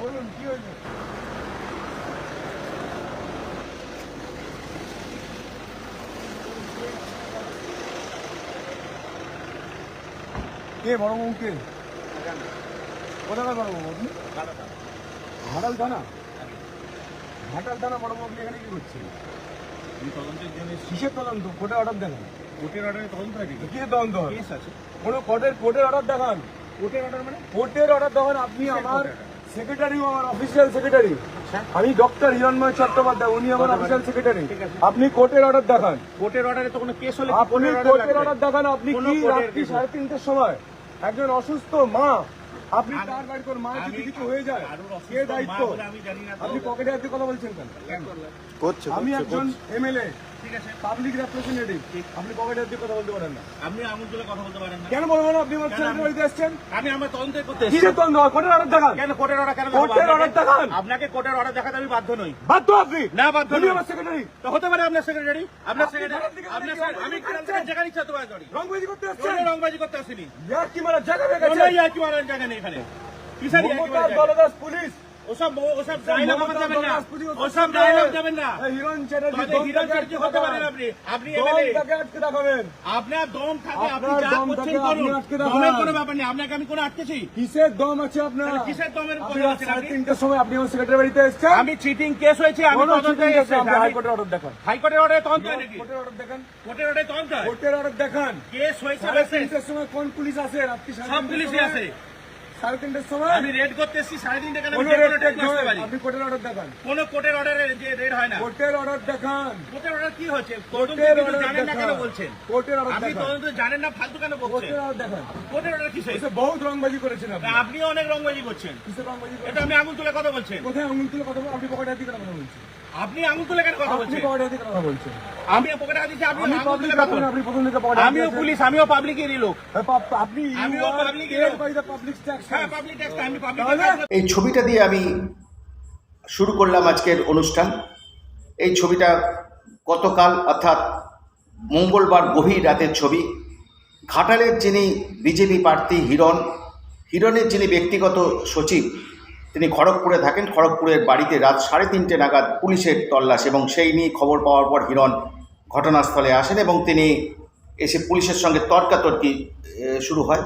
বলুন কি হয়েছে? কে বড় বাবু কে? কোথাকার বড় আপনি? ঘাটাল থানা? ঘাটাল থানা বড় আপনি এখানে কি করছেন? তদন্তের জন্য। কিসের তদন্ত? কোর্টে অর্ডার দেখান। কোর্টের অর্ডারে তদন্ত হয় নাকি? কি তদন্ত? কেস আছে। কোনো কোর্টের কোর্টের অর্ডার দেখান। কোর্টের অর্ডার মানে? কোর্টের অর্ডার দেখান। আপনি কিসের আমার? সেক্রেটারি আমার অফিসিয়াল সেক্রেটারি আমি ডক্টর হিরণময় চট্টোপাধ্যায় উনি আমার অফিসিয়াল সেক্রেটারি আপনি কোর্টের অর্ডার দেখান। কোর্টের অর্ডারে তো কোনো কেস হলে কি আপনি কোর্টের অর্ডার দেখান আপনি কি রাত্রি সাড়ে তিনটের সময় একজন অসুস্থ মা আপনি তার বাড়ি মা যদি কিছু হয়ে যায় কে দায়িত্ব। আপনি পকেটে হাতে কথা বলছেন কেন? আমি একজন এমএলএ পাবলিক রেপ্রেজেন্টেটিভ আপনি পকেটে হাতে কথা বলতে পারেন না? আপনি আঙুল তুলে কথা বলতে পারেন না। কেন বলব আপনি আমার কেন বাড়িতে এসছেন? আমি আমার তদন্ত করতে এসেছি। কিসের কোর্টের অর্ডার দেখান। কেন কোর্টের অর্ডার কেন কোর্টের আপনাকে? দেখান। আপনাকে কোর্টের অর্ডার দেখাতে আমি বাধ্য নই। বাধ্য আপনি? না, বাধ্য নই। আমার সেক্রেটারি তো হতে পারে আপনার সেক্রেটারি আপনার সেক্রেটারি আপনার আমি যেখানে ইচ্ছা রংবাজি করতে কোনো এসছেন? রংবাজি করতে আসিনি। ইয়ার কি মারা জায়গা কোনো গেছে ইয়াকি জায়গা নেই এখানে। কিসের ইয়াকি মমতা মারার জায়গা? দলদাস পুলিশ। ওসব ওসব ডায়লগ মমতা যাবেন না। ওসব ডায়লগ যাবেন না। হিরণ চ্যাটার্জি হিরণ চ্যাটার্জি হতে পারেন আপনি? আপনি এমএলএ। আটকে দেখাবেন আপনার দম থাকে আপনি যা করছেন করুন। দমের কোনো ব্যাপার নেই আপনাকে আমি কোনো আটকেছি। কিসের দম আছে আপনার? কিসের দমের কথা রাত আপনি? তিনটের সময় আপনি আমার সেক্রেটারি বাড়িতে এসছেন? আমি চিটিং কেস হয়েছে আমি তদন্তে এসেছি। হাইকোর্টের অর্ডার দেখান। হাইকোর্টের অর্ডারে তদন্ত নাকি? কোর্টের অর্ডার দেখান। কোর্টের অর্ডারে তদন্ত কোর্টের অর্ডার দেখান। কেস হয়েছে সময় কোন পুলিশ আসে? রাত্রি সব পুলিশই আছে। সাড়ে তিনটের সময়? আমি রেড করতে এসেছি সাড়ে তিনটে কেন কোনো আমি যে রেড কোনো টাইম আসতে পারি? আপনি কোর্টের অর্ডার দেখান। কোনো কোর্টের অর্ডারে যে রেড হয় না। কোর্টের অর্ডার দেখান। কোর্টের অর্ডার কি হচ্ছে? কোর্টের অর্ডার জানেন না কেন বলছেন? কোর্টের অর্ডার আপনি তদন্ত জানেন না ফালতু কেন বলছেন? কোর্টের অর্ডার দেখান। কোর্টের অর্ডার বহুত রংবাজি করেছেন আপনি। অনেক রংবাজি করছেন। কিসের রংবাজি এটা আমি আঙুল তুলে কথা বলছেন। কোথায় আঙুল তুলে কথা বল আপনি পকেটে হাতে কথা বলছেন? আপনি আঙুল তুলে কেন কথা আপনি বলছেন? পকেটে কথা বলছেন। আমি পকেটে হাত দিচ্ছি আপনি আঙুল তুলে কথা বলছেন। আপনি প্রথম থেকে পকেটে আমিও পুলিশ আমিও পাবলিকেরই লোক। আপনি আমিও লোক। পাবলিক ট্যাক্স হ্যাঁ পাবলিক ট্যাক্স আমি পাবলিক এই ছবিটা দিয়ে আমি শুরু করলাম আজকের অনুষ্ঠান। এই ছবিটা গতকাল অর্থাৎ মঙ্গলবার গভীর রাতের ছবি। ঘাটালের যিনি বিজেপি প্রার্থী হিরণ হিরণের যিনি ব্যক্তিগত সচিব তিনি খড়গপুরে থাকেন। খড়গপুরের বাড়িতে রাত সাড়ে তিনটে নাগাদ পুলিশের তল্লাশ এবং সেই নিয়ে খবর পাওয়ার পর হিরণ ঘটনাস্থলে আসেন এবং তিনি এসে পুলিশের সঙ্গে তর্কাতর্কি শুরু হয়।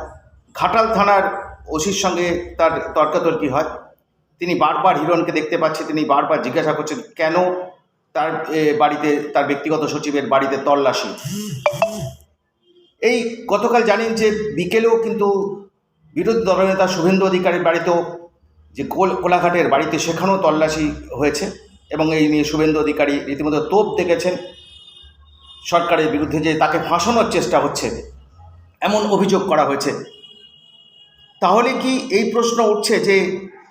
ঘাটাল থানার ওসির সঙ্গে তার তর্কাতর্কি হয়। তিনি বারবার হিরণকে দেখতে পাচ্ছে, তিনি বারবার জিজ্ঞাসা করছেন, কেন তার বাড়িতে, তার ব্যক্তিগত সচিবের বাড়িতে তল্লাশি? এই গতকাল জানেন যে বিকেলেও কিন্তু বিরোধী দলনেতা শুভেন্দু অধিকারীর বাড়িতেও যে কোল কোলাঘাটের বাড়িতে সেখানেও তল্লাশি হয়েছে এবং এই নিয়ে শুভেন্দু অধিকারী রীতিমতো তোপ দেখেছেন। সরকারের বিরুদ্ধে যে তাকে ফাঁসানোর চেষ্টা হচ্ছে, এমন অভিযোগ করা হয়েছে। তাহলে কি এই প্রশ্ন উঠছে যে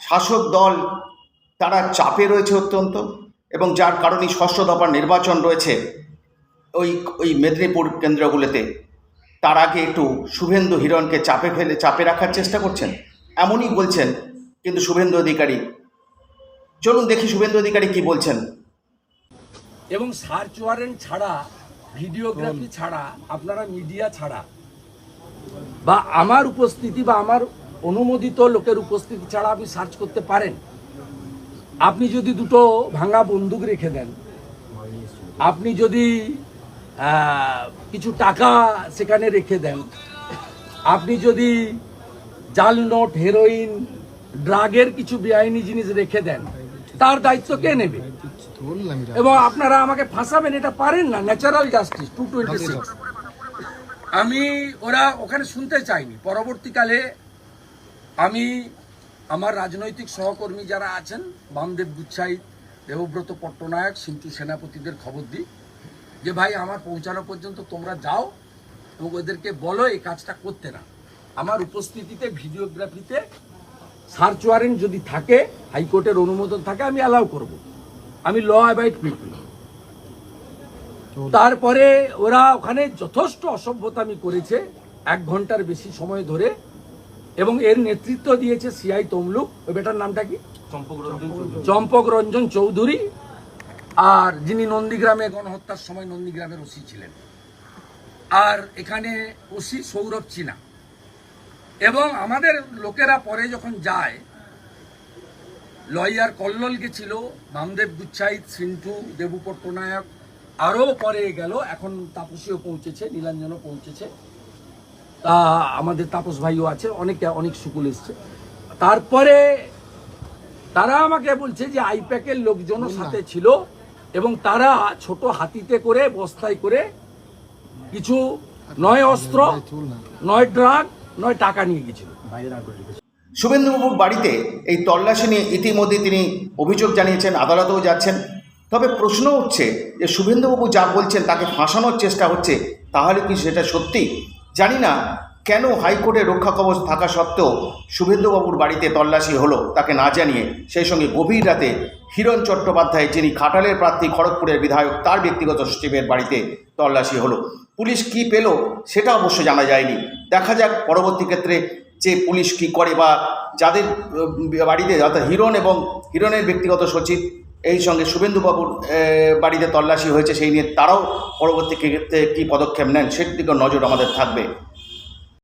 শাসক দল তারা চাপে রয়েছে অত্যন্ত এবং যার কারণে ষষ্ঠ দফার নির্বাচন রয়েছে ওই ওই মেদিনীপুর কেন্দ্রগুলোতে, তার আগে একটু শুভেন্দু হিরণকে চাপে ফেলে, চাপে রাখার চেষ্টা করছেন? এমনই বলছেন কিন্তু শুভেন্দু অধিকারী, চলুন দেখি শুভেন্দু অধিকারী কি বলছেন। এবং সার্চ ওয়ারেন্ট ছাড়া ভিডিওগ্রাফি ছাড়া, আপনারা মিডিয়া ছাড়া, বা আমার উপস্থিতি বা আমার অনুমোদিত লোকের উপস্থিতি ছাড়া আপনি সার্চ করতে পারেন। আপনি যদি দুটো ভাঙা বন্দুক রেখে দেন, আপনি যদি কিছু টাকা সেখানে রেখে দেন, আপনি যদি জাল নোট হেরোইন ড্রাগের কিছু বেআইনি জিনিস রেখে দেন। তার দায়িত্ব কে নেবে? এবং আপনারা আমাকে ফাঁসাবেন, এটা পারেন না? ন্যাচারাল জাস্টিস টু টোয়েন্টি আমি, ওরা ওখানে শুনতে চাইনি। পরবর্তীকালে আমি আমার রাজনৈতিক সহকর্মী যারা আছেন, বামদেব গুচ্ছাই, দেবব্রত পট্টনায়ক সিন্টু সেনাপতিদের খবর দিই যে, ভাই, আমার পৌঁছানো পর্যন্ত তোমরা যাও এবং ওদেরকে বলো, এই কাজটা করতে না। আমার উপস্থিতিতে, ভিডিওগ্রাফিতে সার্চ ওয়ারেন্ট যদি থাকে হাইকোর্টের অনুমোদন থাকে আমি অ্যালাউ করব। আমি ল অ্যাবাইড পিপল তারপরে ওরা ওখানে যথেষ্ট অসভ্যতামি করেছে এক ঘণ্টার বেশি সময় ধরে এবং এর নেতৃত্ব দিয়েছে সিআই তমলুক। ওই বেটার নামটা কি? চম্পক রঞ্জন চৌধুরী। আর যিনি নন্দীগ্রামে গণহত্যার সময় নন্দীগ্রামের ওসি ছিলেন। আর এখানে ওসি সৌরভ চীনা। এবং আমাদের লোকেরা পরে যখন যায় লয়ার কল্লোল গেছিল বামদেব গুচ্ছাইত সিন্টু দেবু পট্টনায়ক আরও পরে গেল এখন তাপসীও পৌঁছেছে নীলাঞ্জনও পৌঁছেছে। তা আমাদের তাপস ভাইও আছে অনেকে অনেক সুকুল এসছে। তারপরে তারা আমাকে বলছে যে আইপ্যাকের লোকজনও সাথে ছিল এবং তারা ছোট হাতিতে করে বস্তায় করে কিছু নয় অস্ত্র নয় ড্রাগ নয়, টাকা নিয়ে গেছিল। শুভেন্দুবাবুর বাড়িতে এই তল্লাশি নিয়ে ইতিমধ্যে তিনি অভিযোগ জানিয়েছেন, আদালতেও যাচ্ছেন। তবে প্রশ্ন উঠছে যে শুভেন্দুবাবু যা বলছেন, তাকে ফাঁসানোর চেষ্টা হচ্ছে, তাহলে কি সেটা সত্যি? জানি না কেন হাইকোর্টে রক্ষা কবচ থাকা সত্ত্বেও শুভেন্দুবাবুর বাড়িতে তল্লাশি হলো তাকে না জানিয়ে, সেই সঙ্গে গভীর রাতে হিরণ চট্টোপাধ্যায়, যিনি খাটালের প্রার্থী খড়গপুরের বিধায়ক, তার ব্যক্তিগত সচিবের বাড়িতে তল্লাশি হলো। পুলিশ কি পেল সেটা অবশ্য জানা যায়নি। দেখা যাক পরবর্তী ক্ষেত্রে যে পুলিশ কী করে বা যাদের বাড়িতে অর্থাৎ হিরণ এবং হিরণের ব্যক্তিগত সচিব, এই সঙ্গে শুভেন্দুবাবুর বাড়িতে তল্লাশি হয়েছে সেই নিয়ে তারাও পরবর্তী ক্ষেত্রে কী পদক্ষেপ নেন, সেদিকেও নজর আমাদের থাকবে।